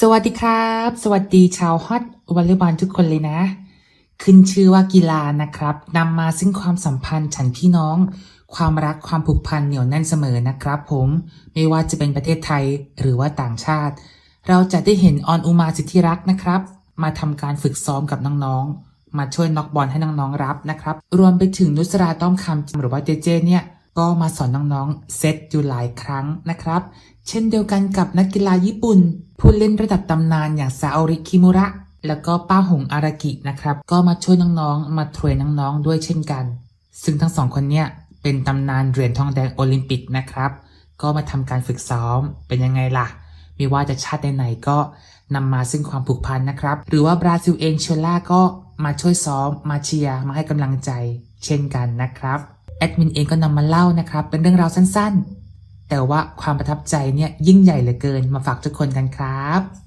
สวัสดีครับ สวัสดีชาวฮอตวอลเลย์บอลทุกคนเลยนะ ขึ้นชื่อว่ากีฬานะครับนำมาซึ่งความสัมพันธ์ฉันพี่น้อง ความรักความผูกพันเหนียวแน่นเสมอนะครับ ผมไม่ว่าจะเป็นประเทศไทยหรือว่าต่างชาติ เราจะได้เห็นออนอุมาสิทธิรักษ์นะครับ มาทำการฝึกซ้อมกับน้องๆ มาช่วยน็อกบอลให้น้องๆรับนะครับ รวมไปถึงนุสราต้อมคำหรือว่าเจเจเนี่ย ก็มาสอนน้องๆเซตอยู่หลายครั้งนะครับ เช่นเดียวกันกับนักกีฬาญี่ปุ่น ผู้เล่นระดับตำนานอย่างซาโอริคิมุระ แล้วก็ป้าหงอารากินะครับ ก็มาช่วยน้องๆ มาเทรนน้องๆ ด้วยเช่นกัน ซึ่งทั้งสองคนเนี่ยเป็นตำนานเหรียญทองแดงโอลิมปิกนะครับ ก็มาทำการฝึกซ้อมเป็นยังไงล่ะ ไม่ว่าจะชาติไหนๆก็นำมาซึ่งความผูกพันนะครับ หรือว่าบราซิลเองเชลล่าก็มาช่วยซ้อมมาเชียร์มาให้กำลังใจ เช่นกันนะครับ แอดมินเองก็นำมาเล่านะครับ เป็นเรื่องราวสั้นๆ แต่ว่าความประทับใจเนี่ยยิ่งใหญ่เหลือเกินมาฝากทุกคนกันครับ